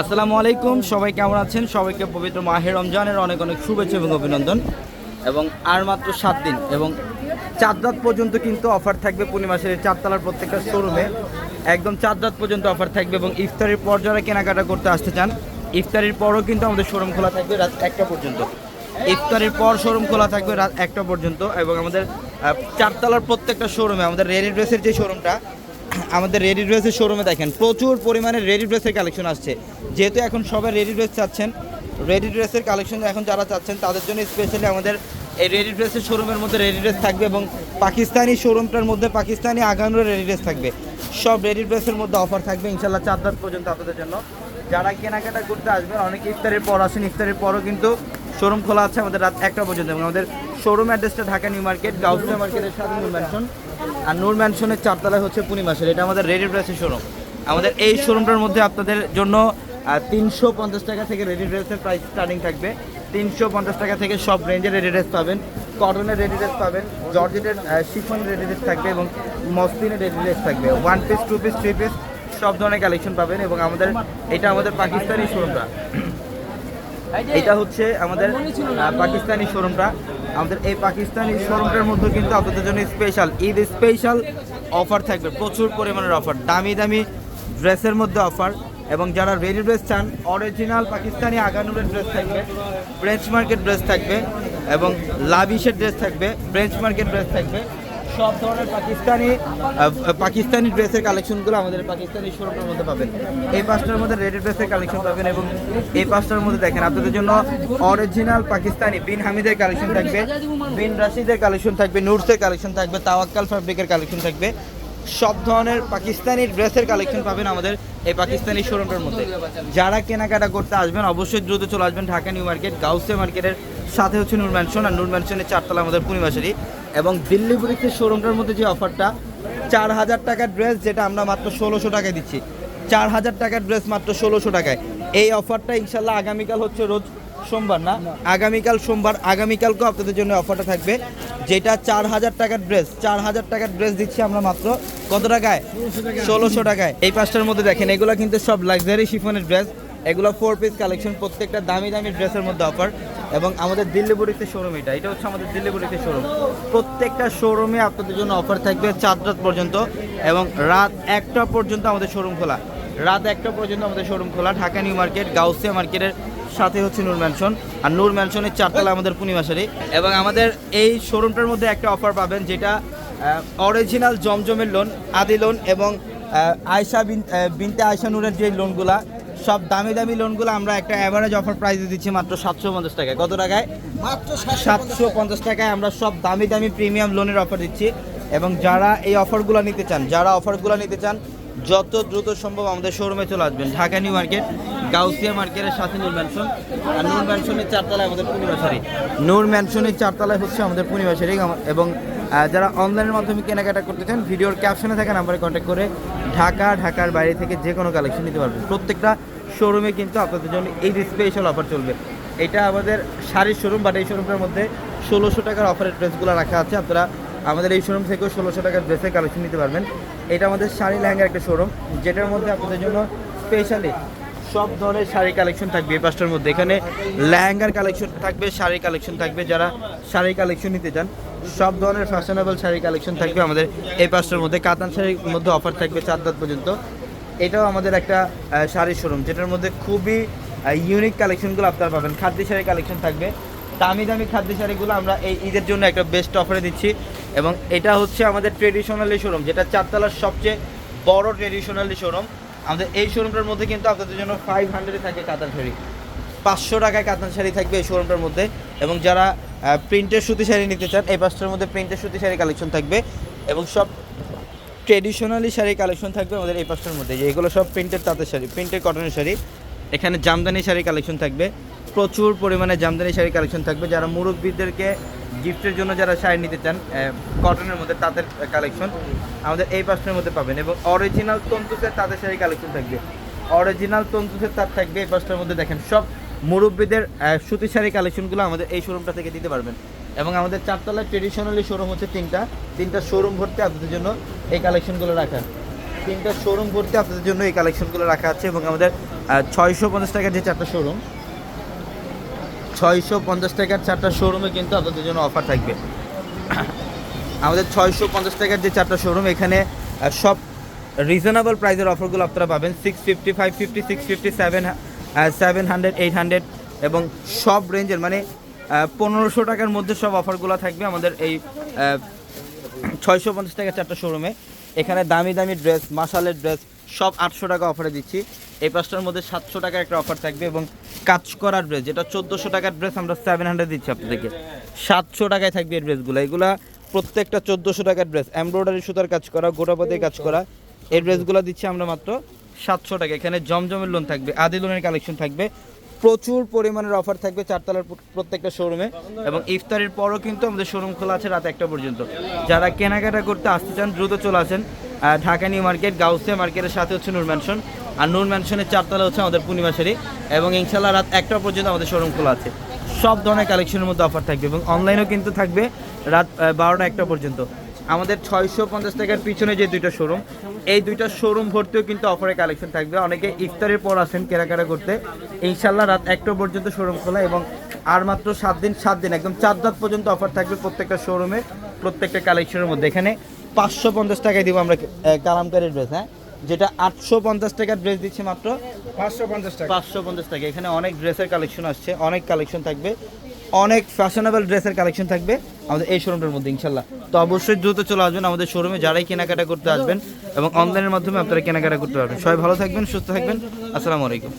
আসসালামু আলাইকুম, সবাই কেমন আছেন? সবাইকে পবিত্র মাহে রমজানের অনেক অনেক শুভেচ্ছা এবং অভিনন্দন। এবং আর মাত্র সাত দিন, এবং চার রাত পর্যন্ত কিন্তু অফার থাকবে পূর্ণিমাসের চারতলার প্রত্যেকটা শোরুমে একদম চার রাত পর্যন্ত অফার থাকবে এবং ইফতারের পর যারা কেনাকাটা করতে আসতে চান, ইফতারের পরও কিন্তু আমাদের শোরুম খোলা থাকবে রাত একটা পর্যন্ত। ইফতারের পর শোরুম খোলা থাকবে রাত একটা পর্যন্ত, এবং আমাদের চারতলার প্রত্যেকটা শোরুমে আমাদের রেডি ড্রেসের যে শোরুমটা আমাদের রেডি ড্রেসের শোরুমে দেখেন, প্রচুর পরিমাণে রেডি ড্রেসের কালেকশন আসছে। যেহেতু এখন সবাই রেডি ড্রেস চাচ্ছেন রেডি ড্রেসের কালেকশন এখন যারা চাচ্ছেন, তাদের জন্য স্পেশালি আমাদের এই রেডি ড্রেসের শোরুমের মধ্যে রেডি ড্রেস থাকবে এবং পাকিস্তানি শোরুমটার মধ্যে পাকিস্তানি আগানোর রেডি ড্রেস থাকবে। সব রেডি ড্রেসের মধ্যে অফার থাকবে ইনশাল্লাহ চার রাত পর্যন্ত আপনাদের জন্য। যারা কেনাকাটা করতে আসবেন, অনেকে ইফতারের পর আসেন, ইফতারের পরও কিন্তু শোরুম খোলা আছে আমাদের রাত একটা পর্যন্ত এবং আমাদের শোরুম অ্যাড্রেসটা ঢাকা নিউ মার্কেট, গাউসিয়া মার্কেটের সাথে নূর ম্যানশন আর নূর ম্যানশনের চারতলায় হচ্ছে পূর্ণিমাসের এটা আমাদের রেডি ড্রেসের শোরুম আমাদের এই শোরুমটার মধ্যে আপনাদের জন্য তিনশো পঞ্চাশ টাকা থেকে রেডি ড্রেসের প্রাইস স্টার্টিং থাকবে। তিনশো পঞ্চাশ টাকা থেকে সব রেঞ্জের রেডি ড্রেস পাবেন। কটনের রেডি ড্রেস পাবেন জর্জেটের শিফন রেডি ড্রেস থাকবে এবং মসলিনের রেডি ড্রেস থাকবে। One piece two piece three piece সব ধরনের কালেকশন পাবেন এবং আমাদের, এটা আমাদের পাকিস্তানি শোরুমটা এটা হচ্ছে আমাদের পাকিস্তানি শোরুমটা। আমাদের এই পাকিস্তানি শোরুমটার মধ্যে কিন্তু আপনাদের জন্য স্পেশাল ঈদ স্পেশাল অফার থাকবে। প্রচুর পরিমাণের অফার দামি দামি ড্রেসের মধ্যে অফার এবং যারা রেডি ড্রেস চান অরিজিনাল পাকিস্তানি আগানুরের ড্রেস থাকবে ফ্রেঞ্চ মার্কেট ড্রেস থাকবে এবং লাভিশের ড্রেস থাকবে ফ্রেঞ্চ মার্কেট ড্রেস থাকবে। সব ধরনের পাকিস্তানি পাকিস্তানি ড্রেসের কালেকশনগুলো আমাদের পাকিস্তানি শোরুমের মধ্যে পাবেন। এই পাঁচটার মধ্যে রেডি ড্রেসের কালেকশন পাবেন এবং এই পাঁচটার মধ্যে দেখেন, আপনাদের জন্য অরিজিনাল পাকিস্তানি বিন হামিদের কালেকশন থাকবে, বিন রাশিদের কালেকশন থাকবে, নুরসের কালেকশন থাকবে, তাওয়াক্কাল ফ্যাব্রিকের কালেকশন থাকবে। সব ধরনের পাকিস্তানি ড্রেসের কালেকশন পাবেন আমাদের এই পাকিস্তানি শোরুমটার মধ্যে। যারা কেনাকাটা করতে আসবেন, অবশ্যই দ্রুত চলে আসবেন ঢাকা নিউ মার্কেট, গাউসে মার্কেটের সাথে হচ্ছে নূর ম্যানশন আর নূর ম্যানশনের চারতলা আমাদের পূর্ণিমাশারি এবং দিল্লি বুড়িতে শোরুমটার মধ্যে যে অফারটা চার হাজার টাকার ড্রেস যেটা আমরা মাত্র ষোলোশো টাকায় দিচ্ছি। চার হাজার টাকার ড্রেস মাত্র ষোলোশো টাকায়। এই অফারটা ইনশাল্লাহ আগামীকাল হচ্ছে রোজ সোমবার না? আগামীকাল সোমবার, আগামীকালকেও আপনাদের জন্য অফারটা থাকবে। যেটা চার হাজার টাকার ড্রেস চার হাজার টাকার ড্রেস দিচ্ছি আমরা মাত্র কত টাকায়? ষোলোশো টাকায়। এই পাঁচটার মধ্যে দেখেন, এগুলো কিন্তু সব লাক্সারি শিফনের ড্রেস এগুলো ফোর পিস কালেকশন প্রত্যেকটা দামি দামি ড্রেসের মধ্যে অফার এবং আমাদের দিল্লি বুড়িতে শোরুম এটা। এটা হচ্ছে আমাদের দিল্লি বুড়িতে শোরুম প্রত্যেকটা শোরুমে আপনাদের জন্য অফার থাকবে চার রাত পর্যন্ত এবং রাত একটা পর্যন্ত আমাদের শোরুম খোলা। রাত একটা পর্যন্ত আমাদের শোরুম খোলা। ঢাকা নিউ মার্কেট, গাউসিয়া মার্কেটের সাথে হচ্ছে নূর ম্যানশন আর নূর ম্যানশনের চারতলা আমাদের পূর্ণিমাশারি এবং আমাদের এই শোরুমটার মধ্যে একটা অফার পাবেন, যেটা অরিজিনাল জমজমের লোন আদি লোন এবং আয়শা বিন বিনতে আয়শা নূরের যে লোনগুলা সব দামি দামি লোনগুলো আমরা একটা অ্যাভারেজ অফার প্রাইসে দিচ্ছি মাত্র সাতশো পঞ্চাশ টাকায়। কত টাকায়? মাত্র সাতশো পঞ্চাশ টাকায় আমরা সব দামি দামি প্রিমিয়াম লোনের অফার দিচ্ছি এবং যারা এই অফারগুলো নিতে চান যারা অফারগুলো নিতে চান যত দ্রুত সম্ভব আমাদের শোরুমে চলে আসবেন। ঢাকা নিউ মার্কেট গাউসিয়া মার্কেটের সাথে নূর ম্যানশন আর নূর ম্যানশনের চারতলায় আমাদের পূর্ণিমাশারি নূর ম্যানশনের চারতলায় হচ্ছে আমাদের পূর্ণিমাশারি এবং যারা অনলাইনের মাধ্যমে কেনাকাটা করতে চান ভিডিওর ক্যাপশনে থাকা নাম্বারে কন্ট্যাক্ট করে ঢাকা ঢাকার বাইরে থেকে যে কোনো কালেকশন নিতে পারবেন। প্রত্যেকটা শোরুমে কিন্তু আপনাদের জন্য এই স্পেশাল অফার চলবে। এটা আমাদের শাড়ির শোরুম বাট এই শোরুমটার মধ্যে ষোলোশো টাকার অফারের ড্রেসগুলো রাখা আছে। আপনারা আমাদের এই শোরুম থেকেও ষোলোশো টাকার ড্রেসের কালেকশন নিতে পারবেন। এটা আমাদের শাড়ি লেহেঙ্গার একটা শোরুম যেটার মধ্যে আপনাদের জন্য স্পেশালি সব ধরনের শাড়ি কালেকশন থাকবে এই পাঁচটার মধ্যে। এখানে লেহেঙ্গার কালেকশন থাকবে শাড়ি কালেকশন থাকবে, যারা শাড়ি কালেকশন নিতে চান, সব ধরনের ফ্যাশনেবল শাড়ি কালেকশন থাকবে আমাদের এই পাঁচটার মধ্যে। কাতান শাড়ির মধ্যে অফার থাকবে চার রাত পর্যন্ত। এটাও আমাদের একটা শাড়ির শোরুম যেটার মধ্যে খুবই ইউনিক কালেকশনগুলো আপনারা পাবেন। খাদ্য শাড়ি কালেকশন থাকবে। দামি দামি খাদ্য শাড়িগুলো আমরা এই ঈদের জন্য একটা বেস্ট অফারে দিচ্ছি। এবং এটা হচ্ছে আমাদের ট্রেডিশনালি শোরুম যেটা চারতলার সবচেয়ে বড় ট্রেডিশনালি শোরুম আমাদের এই শোরুমটার মধ্যে কিন্তু আপনাদের জন্য ফাইভ হান্ড্রেডে থাকে কাতান শাড়ি। পাঁচশো টাকায় কাতান শাড়ি থাকবে এই শোরুমটার মধ্যে। এবং যারা প্রিন্টের সুতি শাড়ি নিতে চান, এই পাঁচটার মধ্যে প্রিন্টের সুতি শাড়ি কালেকশন থাকবে। এবং সব ট্রেডিশনালি শাড়ি কালেকশন থাকবে আমাদের এই পাঁচটার মধ্যে। যে এগুলো সব প্রিন্টের তাঁতের শাড়ি, প্রিন্টের কটনের শাড়ি। এখানে জামদানি শাড়ি কালেকশন থাকবে। প্রচুর পরিমাণে জামদানি শাড়ি কালেকশন থাকবে। যারা মুরব্বীদেরকে গিফটের জন্য যারা শাড়ি নিতে চান কটনের মধ্যে তাঁতের কালেকশন আমাদের এই পাঁচটার মধ্যে পাবেন এবং অরিজিনাল তন্তুসের তাঁতের শাড়ি কালেকশন থাকবে। অরিজিনাল তন্তুসের তাঁত থাকবে এই পাঁচটার মধ্যে। দেখেন সব মুরব্বীদের সুতি শাড়ি কালেকশনগুলো আমাদের এই শোরুমটা থেকে দিতে পারবেন। এবং আমাদের চারতলায় ট্রেডিশনালি শোরুম হচ্ছে তিনটা। তিনটা শোরুম ভর্তি আপনাদের জন্য এই কালেকশনগুলো রাখা। তিনটা শোরুম ভর্তি আপনাদের জন্য এই কালেকশনগুলো রাখা আছে এবং আমাদের ছয়শো পঞ্চাশ টাকার যে চারটা শোরুম ছয়শো পঞ্চাশ টাকার চারটা শোরুমে কিন্তু আপনাদের জন্য অফার থাকবে। আমাদের ছয়শো পঞ্চাশ টাকার যে চারটা শোরুম এখানে সব রিজনেবল প্রাইসের অফারগুলো আপনারা পাবেন। Six fifty five fifty six fifty seven seven hundred eight hundred এবং সব রেঞ্জের মানে পনেরোশো টাকার মধ্যে সব অফারগুলো থাকবে আমাদের এই ছয়শো পঞ্চাশ টাকার চারটা শোরুমে। এখানে দামি দামি ড্রেস মাসালের ড্রেস, সব আটশো টাকা অফারে দিচ্ছি। এই পাঁচটার মধ্যে সাতশো টাকার একটা অফার থাকবে এবং কাজ করার ড্রেস, যেটা চোদ্দোশো টাকার ড্রেস আমরা সেভেন হান্ড্রেড দিচ্ছি আপনাদেরকে। সাতশো টাকায় থাকবে এই ড্রেসগুলো। এগুলা প্রত্যেকটা চোদ্দোশো টাকার ড্রেস, এমব্রয়ডারি সুতার কাজ করা গোটাপতির কাজ করা, এই ড্রেসগুলো দিচ্ছি আমরা মাত্র সাতশো টাকা। এখানে জমজমের লোন থাকবে আদি লোনের কালেকশন থাকবে। প্রচুর পরিমাণের অফার থাকবে চারতলার প্রত্যেকটা শোরুমে এবং ইফতারের পরও কিন্তু আমাদের শোরুম খোলা আছে রাত একটা পর্যন্ত। যারা কেনাকাটা করতে আসতে চান, দ্রুত চলে আসেন ঢাকা নিউ মার্কেট, গাউসিয়া মার্কেটের সাথে হচ্ছে নূর ম্যানশন আর নূর ম্যানশনের চারতলা হচ্ছে আমাদের পূর্ণিমাশারি এবং ইনশাল্লাহ রাত একটা পর্যন্ত আমাদের শোরুম খোলা আছে। সব ধরনের কালেকশনের মধ্যে অফার থাকবে এবং অনলাইনেও কিন্তু থাকবে রাত বারোটা একটা পর্যন্ত। আমাদের ছয়শো পঞ্চাশ টাকার পিছনে যে দুইটা শোরুম এই দুইটা শোরুম ভর্তিও কিন্তু অফারের কালেকশন থাকবে। অনেকে ইফতারের পর আসেন কেনাকাটা করতে। ইনশাল্লাহ রাত একটা পর্যন্ত শোরুম খোলা এবং আর মাত্র সাত দিন সাত দিন একদম চার রাত পর্যন্ত অফার থাকবে প্রত্যেকটা শোরুমে প্রত্যেকটা কালেকশনের মধ্যে। এখানে পাঁচশো পঞ্চাশ টাকায় দিব আমরা কালামকারের ড্রেস হ্যাঁ? যেটা আটশো পঞ্চাশ টাকার ড্রেস দিচ্ছে মাত্র পাঁচশো পঞ্চাশ টাকা। পাঁচশো পঞ্চাশ টাকা। এখানে অনেক ড্রেসের কালেকশন আসছে অনেক কালেকশন থাকবে। অনেক ফ্যাশনেবল ড্রেসের কালেকশন থাকবে আমাদের এই শোরুমটার মধ্যে, ইনশাল্লাহ। তো অবশ্যই দ্রুত চলে আসবেন আমাদের শোরুমে যারাই কেনাকাটা করতে আসবেন এবং অনলাইনের মাধ্যমে আপনারা কেনাকাটা করতে পারবেন। সবাই ভালো থাকবেন, সুস্থ থাকবেন। আসসালামু আলাইকুম।